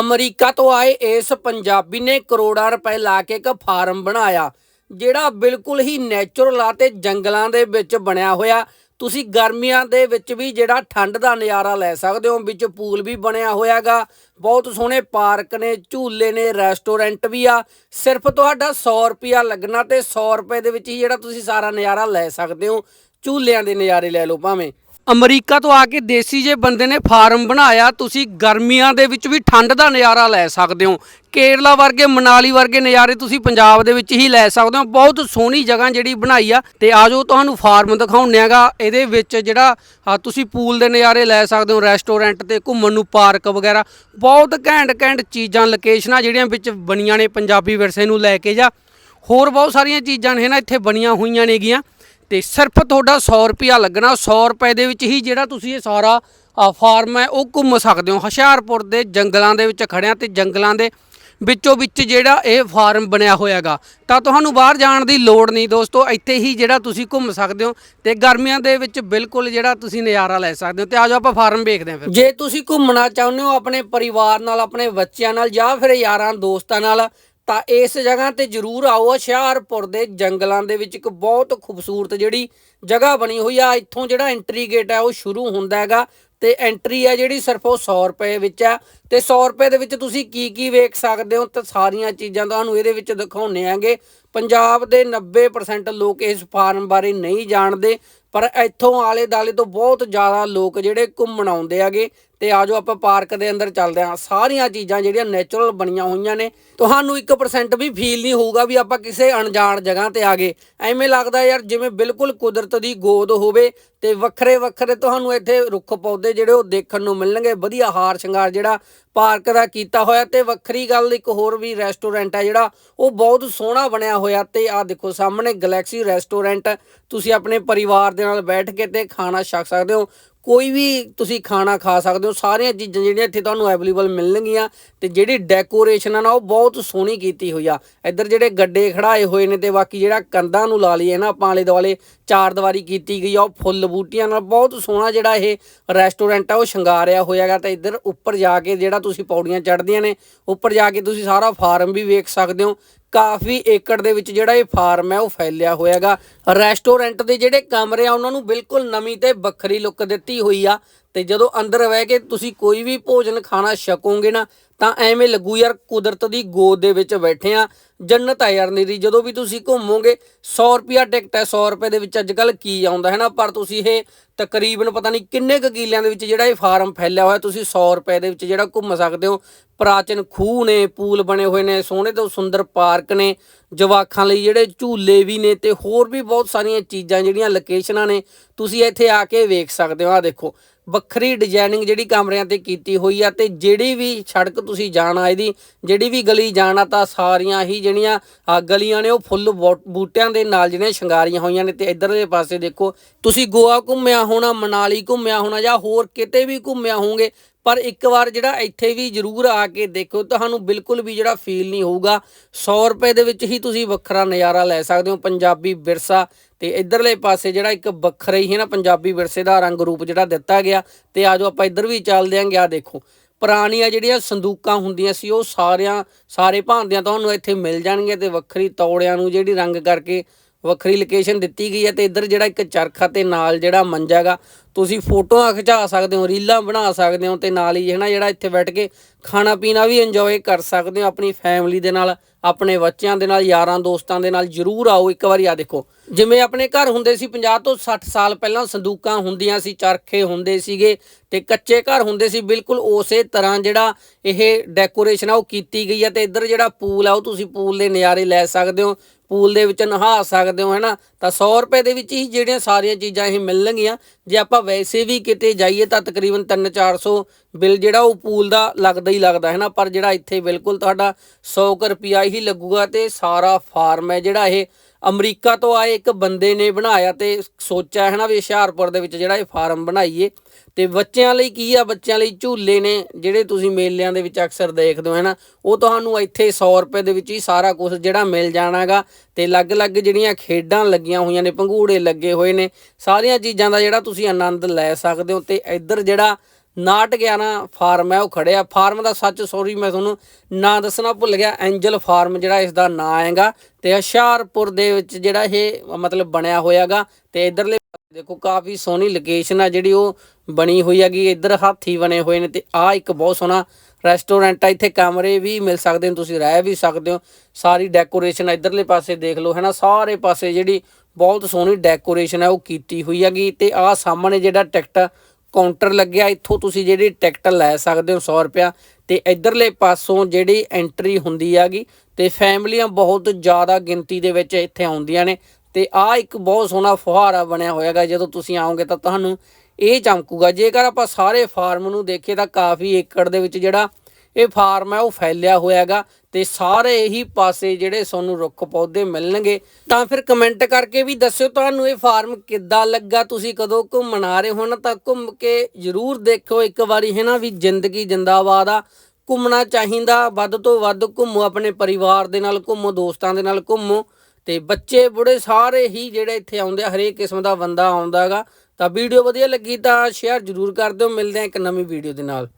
America ਤੋਂ ਆਏ ਇਸ ਪੰਜਾਬੀ ਨੇ ਕਰੋੜਾਂ ਰੁਪਏ ਲਾ ਕੇ ਇੱਕ ਫਾਰਮ ਬਣਾਇਆ, ਜਿਹੜਾ ਬਿਲਕੁਲ ਹੀ ਨੇਚਰਲ ਆ ਤੇ ਜੰਗਲਾਂ ਦੇ ਵਿੱਚ ਬਣਿਆ ਹੋਇਆ। ਤੁਸੀਂ ਗਰਮੀਆਂ ਦੇ ਵਿੱਚ ਵੀ ਜਿਹੜਾ ਠੰਡ ਦਾ ਨਜ਼ਾਰਾ ਲੈ ਸਕਦੇ ਹੋ, ਵਿੱਚ ਪੂਲ ਵੀ ਬਣਿਆ ਹੋਇਆਗਾ। ਬਹੁਤ ਸੋਹਣੇ ਪਾਰਕ ਨੇ, ਝੂਲੇ ਨੇ, ਰੈਸਟੋਰੈਂਟ ਵੀ ਆ। ਸਿਰਫ ਤੁਹਾਡਾ 100 ਰੁਪਿਆ ਲੱਗਣਾ ਤੇ 100 ਰੁਪਏ ਦੇ ਵਿੱਚ ਹੀ ਜਿਹੜਾ ਤੁਸੀਂ ਸਾਰਾ ਨਜ਼ਾਰਾ ਲੈ ਸਕਦੇ ਹੋ। ਝੂਲਿਆਂ ਦੇ ਨਜ਼ਾਰੇ ਲੈ ਲਓ ਭਾਵੇਂ। ਅਮਰੀਕਾ ਤੋਂ ਆ ਕੇ ਦੇਸੀ ਜੇ ਬੰਦੇ ਨੇ ਫਾਰਮ ਬਣਾਇਆ, ਤੁਸੀਂ ਗਰਮੀਆਂ ਦੇ ਵਿੱਚ ਵੀ ਠੰਡ ਦਾ ਨਜ਼ਾਰਾ ਲੈ ਸਕਦੇ ਹੋ। ਕੇਰਲਾ ਵਰਗੇ, ਮਨਾਲੀ ਵਰਗੇ ਨਜ਼ਾਰੇ ਤੁਸੀਂ ਪੰਜਾਬ ਦੇ ਵਿੱਚ ਹੀ ਲੈ ਸਕਦੇ ਹੋ। ਬਹੁਤ ਸੋਹਣੀ ਜਗ੍ਹਾ ਜਿਹੜੀ ਬਣਾਈ ਆ। ਤੇ ਆਜੋ ਤੁਹਾਨੂੰ ਫਾਰਮ ਦਿਖਾਉਂਦੇ ਆਗਾ ਇਹਦੇ ਵਿੱਚ ਜਿਹੜਾ ਤੁਸੀਂ ਪੂਲ ਦੇ ਨਜ਼ਾਰੇ ਲੈ ਸਕਦੇ ਹੋ, ਰੈਸਟੋਰੈਂਟ ਤੇ ਘੁੰਮਣ ਨੂੰ, ਪਾਰਕ ਵਗੈਰਾ। ਬਹੁਤ ਘੈਂਟ ਘੈਂਟ ਚੀਜ਼ਾਂ ਲੋਕੇਸ਼ਨਾਂ ਜਿਹੜੀਆਂ ਵਿੱਚ ਬਣੀਆਂ ਨੇ ਪੰਜਾਬੀ ਵਿਰਸੇ ਨੂੰ ਲੈ ਕੇ ਜਾਂ। ਹੋਰ ਬਹੁਤ ਸਾਰੀਆਂ ਚੀਜ਼ਾਂ ਨੇ ਨਾ, ਇੱਥੇ ਬਣੀਆਂ ਹੋਈਆਂ ਨੇਗੀਆਂ। ਤੇ ਸਿਰਫ ਤੁਹਾਡਾ 100 ਰੁਪਿਆ ਲੱਗਣਾ 100 ਰੁਪਏ ਦੇ ਵਿੱਚ ਹੀ ਜਿਹੜਾ ਤੁਸੀਂ ਇਹ ਸਾਰਾ ਫਾਰਮ ਹੈ, ਉਹ ਘੁੰਮ ਸਕਦੇ ਹੋ। ਹੁਸ਼ਿਆਰਪੁਰ ਦੇ ਜੰਗਲਾਂ ਦੇ ਵਿੱਚ ਖੜਿਆ ਤੇ ਜੰਗਲਾਂ ਦੇ ਵਿੱਚੋਂ ਵਿੱਚ ਜਿਹੜਾ ਇਹ ਫਾਰਮ ਬਣਿਆ ਹੋਇਆਗਾ। ਤਾਂ ਤੁਹਾਨੂੰ ਬਾਹਰ ਜਾਣ ਦੀ ਲੋੜ ਨਹੀਂ ਦੋਸਤੋ, ਇੱਥੇ ਹੀ ਜਿਹੜਾ ਤੁਸੀਂ ਘੁੰਮ ਸਕਦੇ ਹੋ ਤੇ ਗਰਮੀਆਂ ਦੇ ਵਿੱਚ ਬਿਲਕੁਲ ਜਿਹੜਾ ਤੁਸੀਂ ਨਜ਼ਾਰਾ ਲੈ ਸਕਦੇ ਹੋ ਤੇ ਆਜੋ ਆਪਾਂ ਫਾਰਮ ਵੇਖਦੇ ਹਾਂ ਫਿਰ। ਜੇ ਤੁਸੀਂ ਘੁੰਮਣਾ ਚਾਹੁੰਦੇ ਹੋ ਆਪਣੇ ਪਰਿਵਾਰ ਨਾਲ, ਆਪਣੇ ਬੱਚਿਆਂ ਨਾਲ ਜਾਂ ਫਿਰ ਯਾਰਾਂ, ਦੋਸਤਾਂ ਨਾਲ ਤਾਂ ਇਸ ਜਗ੍ਹਾ ਤੇ ਜਰੂਰ ਆਓ, ਹੁਸ਼ਿਆਰਪੁਰ ਦੇ ਜੰਗਲਾਂ ਦੇ ਵਿੱਚ ਇੱਕ ਬਹੁਤ ਖੂਬਸੂਰਤ ਜਿਹੜੀ ਜਗ੍ਹਾ ਬਣੀ ਹੋਈ ਆ। ਇੱਥੋਂ ਜਿਹੜਾ ਐਂਟਰੀ ਗੇਟ ਹੈ ਉਹ ਸ਼ੁਰੂ ਹੁੰਦਾ ਹੈਗਾ ਤੇ ਐਂਟਰੀ ਹੈ ਜਿਹੜੀ ਸਿਰਫ ਉਹ 100 ਰੁਪਏ ਵਿੱਚ ਆ। ਤੇ 100 ਰੁਪਏ ਦੇ ਵਿੱਚ ਤੁਸੀਂ ਕੀ ਕੀ ਵੇਖ ਸਕਦੇ ਹੋ? ਤੇ ਸਾਰੀਆਂ ਚੀਜ਼ਾਂ ਤੁਹਾਨੂੰ ਇਹਦੇ ਵਿੱਚ ਦਿਖਾਉਣੇ ਆਂਗੇ ਪੰਜਾਬ ਦੇ 90% ਲੋਕ ਇਸ ਫਾਰਮ ਬਾਰੇ ਨਹੀਂ ਜਾਣਦੇ, ਪਰ ਇੱਥੋਂ ਆਲੇ ਦਾਲੇ ਤੋਂ ਬਹੁਤ ਜ਼ਿਆਦਾ ਲੋਕ ਜਿਹੜੇ ਘੁੰਮਣ ਆਉਂਦੇ ਆਗੇ ਤੇ ਆਜੋ ਆਪਾਂ ਪਾਰਕ ਦੇ ਅੰਦਰ ਚੱਲਦੇ ਹਾਂ। ਸਾਰੀਆਂ ਚੀਜ਼ਾਂ ਜਿਹੜੀਆਂ ਨੇਚਰਲ ਬਣੀਆਂ ਹੋਈਆਂ ਨੇ, ਤੁਹਾਨੂੰ 1% ਵੀ ਫੀਲ ਨਹੀਂ ਹੋਊਗਾ ਵੀ ਆਪਾਂ ਕਿਸੇ ਅਣਜਾਣ ਜਗ੍ਹਾ ਤੇ ਆ ਗਏ। ਐਵੇਂ ਲੱਗਦਾ ਯਾਰ ਜਿਵੇਂ ਬਿਲਕੁਲ ਕੁਦਰਤ ਦੀ ਗੋਦ ਹੋਵੇ ਤੇ ਵੱਖਰੇ ਵੱਖਰੇ ਤੁਹਾਨੂੰ ਇੱਥੇ ਰੁੱਖ ਪੌਦੇ ਜਿਹੜੇ ਉਹ ਦੇਖਣ ਨੂੰ ਮਿਲਣਗੇ। ਵਧੀਆ ਹਾਰ ਸ਼ਿੰਗਾਰ ਜਿਹੜਾ ਪਾਰਕ ਦਾ ਕੀਤਾ ਹੋਇਆ ਤੇ ਵੱਖਰੀ ਗੱਲ ਇੱਕ ਹੋਰ ਵੀ ਰੈਸਟੋਰੈਂਟ ਹੈ ਜਿਹੜਾ, ਉਹ ਬਹੁਤ ਸੋਹਣਾ ਬਣਿਆ ਹੋਇਆ ਤੇ ਆਹ ਦੇਖੋ ਸਾਹਮਣੇ ਗੈਲੈਕਸੀ ਰੈਸਟੋਰੈਂਟ ਤੁਸੀਂ ਆਪਣੇ ਪਰਿਵਾਰ ਦੇ ਨਾਲ ਬੈਠ ਕੇ ਤੇ ਖਾਣਾ ਛਕ ਸਕਦੇ ਹੋ। ਕੋਈ ਵੀ ਤੁਸੀਂ ਖਾਣਾ ਖਾ ਸਕਦੇ ਹੋ, ਸਾਰੀਆਂ ਚੀਜ਼ਾਂ ਜਿਹੜੀਆਂ ਇੱਥੇ ਤੁਹਾਨੂੰ ਅਵੇਲੇਬਲ ਮਿਲਣਗੀਆਂ ਤੇ ਜਿਹੜੀ ਡੈਕੋਰੇਸ਼ਨ ਆ ਨਾ, ਉਹ ਬਹੁਤ ਸੋਹਣੀ ਕੀਤੀ ਹੋਈ ਆ। ਇੱਧਰ ਜਿਹੜੇ ਗੱਡੇ ਖੜਾਏ ਹੋਏ ਨੇ ਤੇ ਬਾਕੀ ਜਿਹੜਾ ਕੰਧਾਂ ਨੂੰ ਲਾ ਲਈਏ ਨਾ, ਆਪਾਂ ਆਲੇ ਦੁਆਲੇ ਚਾਰ ਦੀਵਾਰੀ ਕੀਤੀ ਗਈ ਆ, ਉਹ ਫੁੱਲ ਬੂਟੀਆਂ ਨਾਲ ਬਹੁਤ ਸੋਹਣਾ ਜਿਹੜਾ ਇਹ ਰੈਸਟੋਰੈਂਟ ਆ, ਉਹ ਸ਼ਿੰਗਾਰਿਆ ਹੋਇਆਗਾ ਤੇ ਇੱਧਰ ਉੱਪਰ ਜਾ ਕੇ ਜਿਹੜਾ ਤੁਸੀਂ ਪੌੜੀਆਂ ਚੜ੍ਹਦੀਆਂ ਨੇ, ਉੱਪਰ ਜਾ ਕੇ ਤੁਸੀਂ ਸਾਰਾ ਫਾਰਮ ਵੀ ਵੇਖ ਸਕਦੇ ਹੋ ਕਾਫੀ ਏਕੜ ਦੇ ਵਿੱਚ ਜਿਹੜਾ ਇਹ ਫਾਰਮ ਹੈ ਉਹ ਫੈਲਿਆ ਹੋਇਆਗਾ। ਰੈਸਟੋਰੈਂਟ ਦੇ ਜਿਹੜੇ ਕਮਰੇ ਆ, ਉਹਨਾਂ ਨੂੰ ਬਿਲਕੁਲ ਨਵੀਂ ਤੇ ਵੱਖਰੀ ਲੁੱਕ ਦਿੱਤੀ ਹੋਈ ਆ। ਤੇ ਜਦੋਂ ਅੰਦਰ ਬਹਿ ਕੇ ਤੁਸੀਂ ਕੋਈ ਵੀ ਭੋਜਨ ਖਾਣਾ ਛਕੋਗੇ ਨਾ, ਤਾਂ ਐਵੇਂ ਲੱਗੂ ਯਾਰ ਕੁਦਰਤ ਦੀ ਗੋਦ ਦੇ ਵਿੱਚ ਬੈਠੇ ਆ। ਜੰਨਤ ਆ ਯਾਰ ਨਿਰੀ ਜਦੋਂ ਵੀ ਤੁਸੀਂ ਘੁੰਮੋਗੇ 100 ਰੁਪਿਆ ਟਿਕਟ ਹੈ 100 ਰੁਪਏ ਦੇ ਵਿੱਚ ਅੱਜ ਕੱਲ ਕੀ ਆਉਂਦਾ ਹੈ ਨਾ ਪਰ ਤੁਸੀਂ ਇਹ ਤਕਰੀਬਨ ਪਤਾ ਨਹੀਂ ਕਿੰਨੇ ਕੁ ਕਿਲਿਆਂ ਦੇ ਵਿੱਚ ਜਿਹੜਾ ਇਹ ਫਾਰਮ ਫੈਲਿਆ ਹੋਇਆ, ਤੁਸੀਂ 100 ਰੁਪਏ ਦੇ ਵਿੱਚ ਜਿਹੜਾ ਘੁੰਮ ਸਕਦੇ ਹੋ। ਪ੍ਰਾਚੀਨ ਖੂਹ ਨੇ, ਪੂਲ ਬਣੇ ਹੋਏ ਨੇ, ਸੋਹਣੇ ਤੋਂ ਸੁੰਦਰ ਪਾਰਕ ਨੇ, ਜਵਾਖਾਂ ਲਈ ਜਿਹੜੇ ਝੂਲੇ ਵੀ ਨੇ ਤੇ ਹੋਰ ਵੀ ਬਹੁਤ ਸਾਰੀਆਂ ਚੀਜ਼ਾਂ ਜਿਹੜੀਆਂ ਲੋਕੇਸ਼ਨਾਂ ਨੇ, ਤੁਸੀਂ ਇੱਥੇ ਆ ਕੇ ਵੇਖ ਸਕਦੇ ਹੋ। ਆ ਦੇਖੋ ਵੱਖਰੀ ਡਿਜ਼ਾਈਨਿੰਗ ਜਿਹੜੀ ਕਮਰਿਆਂ ਤੇ ਕੀਤੀ ਹੋਈ ਆ ਤੇ ਜਿਹੜੀ ਵੀ ਸੜਕ ਤੁਸੀਂ ਜਾਣਾ ਇਹਦੀ, ਜਿਹੜੀ ਵੀ ਗਲੀ ਜਾਣਾ ਤਾਂ ਸਾਰੀਆਂ ਹੀ ਜਿਹੜੀਆਂ ਗਲੀਆਂ ਨੇ ਉਹ ਫੁੱਲ ਬੋ- ਬੂਟਿਆਂ ਦੇ ਨਾਲ ਜਿਹੜੀਆਂ ਸ਼ਿੰਗਾਰੀਆਂ ਹੋਈਆਂ ਨੇ ਤੇ ਇਧਰਲੇ ਪਾਸੇ ਦੇਖੋ, ਤੁਸੀਂ ਗੋਆ ਘੁੰਮਿਆ ਹੋਣਾ, ਮਨਾਲੀ ਘੁੰਮਿਆ ਹੋਣਾ ਜਾਂ ਹੋਰ ਕਿਤੇ ਵੀ ਘੁੰਮਿਆ ਹੋਵੋਗੇ ਪਰ ਇੱਕ ਵਾਰ ਜਿਹੜਾ ਇੱਥੇ ਵੀ ਜ਼ਰੂਰ ਆ ਕੇ ਦੇਖੋ, ਤੁਹਾਨੂੰ ਬਿਲਕੁਲ ਵੀ ਜਿਹੜਾ ਫੀਲ ਨਹੀਂ ਹੋਊਗਾ। 100 ਰੁਪਏ ਦੇ ਵਿੱਚ ਹੀ ਤੁਸੀਂ ਵੱਖਰਾ ਨਜ਼ਾਰਾ ਲੈ ਸਕਦੇ ਹੋ, ਪੰਜਾਬੀ ਵਿਰਸਾ ਤੇ ਇਧਰਲੇ ਪਾਸੇ ਜਿਹੜਾ ਇੱਕ ਵੱਖਰਾ ਹੀ ਹੈ ਨਾ, ਪੰਜਾਬੀ ਵਿਰਸੇ ਦਾ ਰੰਗ ਰੂਪ ਜਿਹੜਾ ਦਿੱਤਾ ਗਿਆ ਤੇ ਆਜੋ ਆਪਾਂ ਇੱਧਰ ਵੀ ਚੱਲਦੇ ਆਂਗੇ ਆ ਦੇਖੋ। ਪੁਰਾਣੀਆਂ ਜਿਹੜੀਆਂ ਸੰਦੂਕਾਂ ਹੁੰਦੀਆਂ ਸੀ, ਉਹ ਸਾਰਿਆਂ, ਸਾਰੇ ਭਾਂਦਿਆਂ ਤੁਹਾਨੂੰ ਇੱਥੇ ਮਿਲ ਜਾਣਗੀਆਂ ਤੇ ਵੱਖਰੀ ਤੌੜਿਆਂ ਨੂੰ ਜਿਹੜੀ ਰੰਗ ਕਰਕੇ ਵੱਖਰੀ ਲੋਕੇਸ਼ਨ ਦਿੱਤੀ ਗਈ ਹੈ ਤੇ ਇੱਧਰ ਜਿਹੜਾ ਇੱਕ ਚਰਖਾ ਤੇ ਨਾਲ ਜਿਹੜਾ ਮੰਜਾ ਹੈਗਾ, ਤੁਸੀਂ ਫੋਟੋਆਂ ਖਿਚਾ ਸਕਦੇ ਹੋ, ਰੀਲਾਂ ਬਣਾ ਸਕਦੇ ਹੋ ਤੇ ਨਾਲ ਹੀ ਹੈ ਨਾ ਜਿਹੜਾ ਇੱਥੇ ਬੈਠ ਕੇ ਖਾਣਾ ਪੀਣਾ ਵੀ ਇੰਜੋਏ ਕਰ ਸਕਦੇ ਹੋ ਆਪਣੀ ਫੈਮਿਲੀ ਦੇ ਨਾਲ, ਆਪਣੇ ਬੱਚਿਆਂ ਦੇ ਨਾਲ, ਯਾਰਾਂ ਦੋਸਤਾਂ ਦੇ ਨਾਲ, ਜਰੂਰ ਆਓ ਇੱਕ ਵਾਰੀ ਆ ਦੇਖੋ। ਜਿਵੇਂ ਆਪਣੇ ਘਰ ਹੁੰਦੇ ਸੀ 50 ਤੋਂ 60 ਸਾਲ ਪਹਿਲਾਂ ਸੰਦੂਕਾਂ ਹੁੰਦੀਆਂ ਸੀ, ਚਰਖੇ ਹੁੰਦੇ ਸੀਗੇ ਤੇ ਕੱਚੇ ਘਰ ਹੁੰਦੇ ਸੀ, ਬਿਲਕੁਲ ਉਸੇ ਤਰ੍ਹਾਂ ਜਿਹੜਾ ਇਹ ਡੈਕੋਰੇਸ਼ਨ ਆ ਉਹ ਕੀਤੀ ਗਈ ਹੈ ਤੇ ਇੱਧਰ ਜਿਹੜਾ ਪੂਲ ਆ ਉਹ ਤੁਸੀਂ ਪੂਲ ਦੇ ਨਜ਼ਾਰੇ ਲੈ ਸਕਦੇ ਹੋ। ਪੂਲ ਦੇ ਵਿੱਚ ਨਹਾ ਸਕਦੇ ਹੋ, ਹੈਨਾ? ਤਾਂ 100 ਰੁਪਏ ਦੇ ਵਿੱਚ ਹੀ ਜਿਹੜੀਆਂ ਸਾਰੀਆਂ ਚੀਜ਼ਾਂ ਇਹ ਮਿਲਣਗੀਆਂ। ਜੇ ਆਪਾਂ ਵੈਸੇ ਵੀ ਕਿਤੇ ਜਾਈਏ ਤਾਂ ਤਕਰੀਬਨ 3-400 ਬਿੱਲ ਜਿਹੜਾ ਉਹ ਪੂਲ ਦਾ ਲੱਗਦਾ ਹੀ ਲੱਗਦਾ ਹੈ ਨਾ ਪਰ ਜਿਹੜਾ ਇੱਥੇ ਬਿਲਕੁਲ ਤੁਹਾਡਾ 100 ਕੁ ਰੁਪਿਆ ਹੀ ਲੱਗੂਗਾ ਤੇ ਸਾਰਾ ਫਾਰਮ ਹੈ ਜਿਹੜਾ ਇਹ ਅਮਰੀਕਾ ਤੋਂ ਆਏ ਇੱਕ ਬੰਦੇ ਨੇ ਬਣਾਇਆ ਤੇ ਸੋਚਿਆ ਹੈ ਨਾ ਵੀ ਹੁਸ਼ਿਆਰਪੁਰ ਦੇ ਵਿੱਚ ਜਿਹੜਾ ਇਹ ਫਾਰਮ ਬਣਾਈਏ। ਤੇ ਬੱਚਿਆਂ ਲਈ ਕੀ ਆ? ਬੱਚਿਆਂ ਲਈ ਝੂਲੇ ਨੇ, ਜਿਹੜੇ ਤੁਸੀਂ ਮੇਲਿਆਂ ਦੇ ਵਿੱਚ ਅਕਸਰ ਦੇਖਦੇ ਹੋ, ਹੈ ਨਾ? ਉਹ ਤੁਹਾਨੂੰ ਇੱਥੇ 100 ਰੁਪਏ ਦੇ ਵਿੱਚ ਹੀ ਸਾਰਾ ਕੁਝ ਜਿਹੜਾ ਮਿਲ ਜਾਣਾਗਾ। ਤੇ ਅਲੱਗ-ਅਲੱਗ ਜਿਹੜੀਆਂ ਖੇਡਾਂ ਲੱਗੀਆਂ ਹੋਈਆਂ ਨੇ, ਪੰਘੂੜੇ ਲੱਗੇ ਹੋਏ ਨੇ, ਸਾਰੀਆਂ ਚੀਜ਼ਾਂ ਦਾ ਜਿਹੜਾ ਤੁਸੀਂ ਆਨੰਦ ਲੈ ਸਕਦੇ ਹੋ। ਤੇ ਇੱਧਰ ਜਿਹੜਾ ਨਾਟ 11 ਫਾਰਮ ਹੈ, ਉਹ ਖੜਿਆ। ਫਾਰਮ ਦਾ ਸੱਚ ਸੌਰੀ ਮੈਂ ਤੁਹਾਨੂੰ ਨਾਂ ਦੱਸਣਾ ਭੁੱਲ ਗਿਆ। ਐਂਜਲ ਫਾਰਮ ਜਿਹੜਾ ਇਸ ਦਾ ਨਾਂ ਹੈਗਾ, ਤੇ ਹੁਸ਼ਿਆਰਪੁਰ ਦੇ ਵਿੱਚ ਜਿਹੜਾ ਇਹ ਮਤਲਬ ਬਣਿਆ ਹੋਇਆਗਾ, ਤੇ ਇਧਰਲੇ ਦੇਖੋ, ਕਾਫੀ ਸੋਹਣੀ ਲੋਕੇਸ਼ਨ ਆ ਜਿਹੜੀ ਉਹ ਬਣੀ ਹੋਈ ਹੈਗੀ। ਇੱਧਰ ਹਾਥੀ ਬਣੇ ਹੋਏ ਨੇ, ਤੇ ਆ ਇੱਕ ਬਹੁਤ ਸੋਹਣਾ ਰੈਸਟੋਰੈਂਟ ਆ। ਇੱਥੇ ਕਮਰੇ ਵੀ ਮਿਲ ਸਕਦੇ ਨੇ, ਤੁਸੀਂ ਰਹਿ ਵੀ ਸਕਦੇ ਹੋ। ਸਾਰੀ ਡੈਕੋਰੇਸ਼ਨ ਇਧਰਲੇ ਪਾਸੇ ਦੇਖ ਲਓ, ਹੈਨਾ। ਸਾਰੇ ਪਾਸੇ ਜਿਹੜੀ ਬਹੁਤ ਸੋਹਣੀ ਡੈਕੋਰੇਸ਼ਨ ਹੈ ਉਹ ਕੀਤੀ ਹੋਈ ਹੈਗੀ। ਤੇ ਆ ਸਾਹਮਣੇ ਜਿਹੜਾ ਟਿਕਟ ਕਾਊਂਟਰ ਲੱਗਿਆ, ਇੱਥੋਂ ਤੁਸੀਂ ਜਿਹੜੀ ਟਿਕਟ ਲੈ ਸਕਦੇ ਹੋ 100 ਰੁਪਿਆ ਤੇ ਇਧਰਲੇ ਪਾਸੋਂ ਜਿਹੜੀ ਐਂਟਰੀ ਹੁੰਦੀ ਹੈਗੀ ਤੇ ਫੈਮਲੀਆਂ ਬਹੁਤ ਜ਼ਿਆਦਾ ਗਿਣਤੀ ਦੇ ਵਿੱਚ ਇੱਥੇ ਆਉਂਦੀਆਂ ਨੇ ਤੇ ਆ ਇੱਕ ਬਹੁਤ ਸੋਹਣਾ ਫੁਹਾਰਾ ਬਣਿਆ ਹੋਇਆਗਾ ਜਦੋਂ ਤੁਸੀਂ ਆਓਗੇ ਤਾਂ ਤੁਹਾਨੂੰ ਇਹ ਚਮਕੂਗਾ। ਜੇਕਰ ਆਪਾਂ ਸਾਰੇ ਫਾਰਮ ਨੂੰ ਦੇਖੀਏ ਤਾਂ ਕਾਫੀ ਏਕੜ ਦੇ ਵਿੱਚ ਜਿਹੜਾ ਇਹ ਫਾਰਮ ਹੈ, ਉਹ ਫੈਲਿਆ ਹੋਇਆ ਹੋਇਆਗਾ ਤੇ ਸਾਰੇ ਹੀ ਪਾਸੇ ਜਿਹੜੇ ਤੁਹਾਨੂੰ ਰੁੱਖ ਪੌਦੇ ਮਿਲਣਗੇ। ਤਾਂ ਫਿਰ ਕਮੈਂਟ ਕਰਕੇ ਵੀ ਦੱਸਿਓ ਤੁਹਾਨੂੰ ਇਹ ਫਾਰਮ ਕਿੱਦਾਂ ਲੱਗਾ। ਤੁਸੀਂ ਕਦੋਂ ਘੁੰਮਣ ਆ ਰਹੇ ਹੋ ਨਾ, ਤਾਂ ਘੁੰਮ ਕੇ ਜ਼ਰੂਰ ਦੇਖੋ ਇੱਕ ਵਾਰੀ ਹੈ ਨਾ ਵੀ ਜ਼ਿੰਦਗੀ ਜਿੰਦਾਬਾਦ ਆ, ਘੁੰਮਣਾ ਚਾਹੀਦਾ। ਵੱਧ ਤੋਂ ਵੱਧ ਘੁੰਮੋ, ਆਪਣੇ ਪਰਿਵਾਰ ਦੇ ਨਾਲ ਘੁੰਮੋ, ਦੋਸਤਾਂ ਦੇ ਨਾਲ ਘੁੰਮੋ। ਤੇ ਬੱਚੇ ਬੁੜੇ ਸਾਰੇ ਹੀ ਜਿਹੜੇ ਇੱਥੇ ਆਉਂਦੇ ਆ, ਹਰੇਕ ਕਿਸਮ ਦਾ ਬੰਦਾ ਆਉਂਦਾਗਾ ਤਾਂ ਵੀਡੀਓ ਵਧੀਆ ਲੱਗੀ ਤਾਂ ਸ਼ੇਅਰ ਜ਼ਰੂਰ ਕਰ ਦਿਓ। ਮਿਲਦੇ ਆ ਇੱਕ ਨਵੀਂ ਵੀਡੀਓ ਦੇ ਨਾਲ।